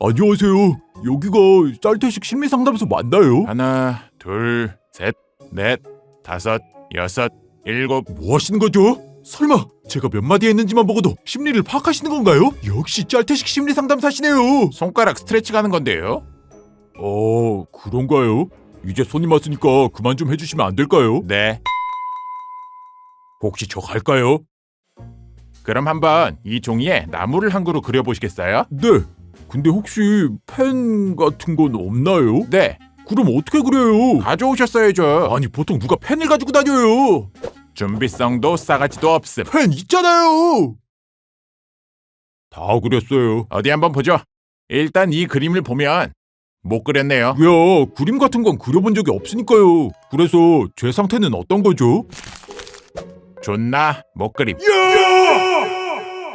안녕하세요. 여기가 짤태식 심리상담소 맞나요? 하나, 둘, 셋, 넷, 다섯, 여섯, 일곱. 뭐 하시는 거죠? 설마 제가 몇 마디 했는지만 보고도 심리를 파악하시는 건가요? 역시 짤태식 심리상담사시네요. 손가락 스트레치 가는 건데요. 어, 그런가요? 이제 손님 왔으니까 그만 좀 해주시면 안 될까요? 네. 혹시 저 갈까요? 그럼 한번 이 종이에 나무를 한 그루 그려보시겠어요? 네. 근데 혹시 펜 같은 건 없나요? 네. 그럼 어떻게 그려요? 가져오셨어야죠. 아니 보통 누가 펜을 가지고 다녀요? 준비성도 싸가지도 없음. 펜 있잖아요. 다 그렸어요. 어디 한번 보죠. 일단 이 그림을 보면 못 그렸네요. 야, 그림 같은 건 그려본 적이 없으니까요. 그래서 제 상태는 어떤 거죠? 존나 못 그림. 야!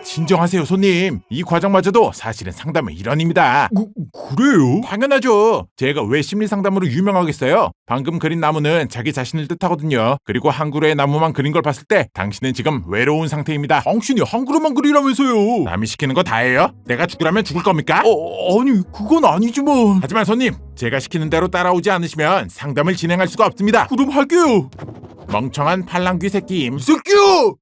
진정하세요, 손님. 이 과정마저도 사실은 상담의 일환입니다. 그, 그래요? 당연하죠. 제가 왜 심리 상담으로 유명하겠어요? 방금 그린 나무는 자기 자신을 뜻하거든요. 그리고 한 그루의 나무만 그린 걸 봤을 때 당신은 지금 외로운 상태입니다. 당신이 한 그릇만 그리라면서요. 남이 시키는 거 다예요? 내가 죽으라면 죽을 겁니까? 어, 아니 그건 아니지만 하지만 손님, 제가 시키는 대로 따라오지 않으시면 상담을 진행할 수가 없습니다. 그럼 할게요. 멍청한 팔랑귀 새끼임. 이 새끼야!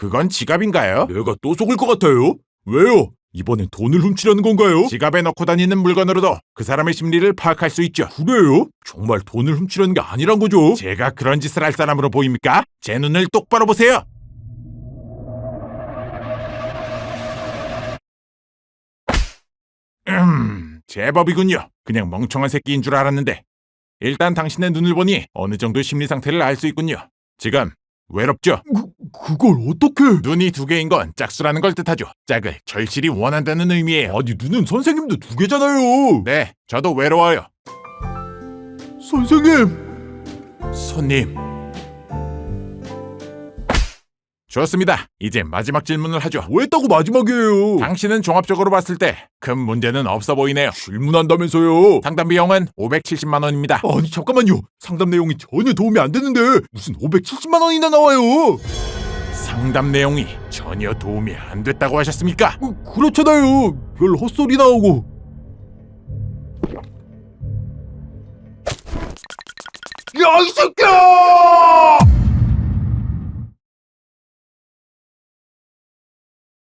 그건 지갑인가요? 내가 또 속을 것 같아요? 왜요? 이번엔 돈을 훔치려는 건가요? 지갑에 넣고 다니는 물건으로도 그 사람의 심리를 파악할 수 있죠. 그래요? 정말 돈을 훔치려는 게 아니란 거죠? 제가 그런 짓을 할 사람으로 보입니까? 제 눈을 똑바로 보세요. 음, 제법이군요. 그냥 멍청한 새끼인 줄 알았는데. 일단 당신의 눈을 보니 어느 정도 심리 상태를 알 수 있군요. 지금 외롭죠? 그, 그걸 어떻게? 눈이 두 개인 건 짝수라는 걸 뜻하죠. 짝을 절실히 원한다는 의미예요. 아니 눈은 선생님도 두 개잖아요. 네, 저도 외로워요. 선생님. 손님. 좋습니다. 이제 마지막 질문을 하죠. 왜 했다고 마지막이에요? 당신은 종합적으로 봤을 때 큰 문제는 없어 보이네요. 질문한다면서요? 상담 비용은 570만 원입니다. 아니 잠깐만요. 상담 내용이 전혀 도움이 안 되는데 무슨 570만 원이나 나와요? 상담 내용이 전혀 도움이 안 됐다고 하셨습니까? 그, 그렇잖아요. 별 헛소리 나오고. 야 이 새끼야!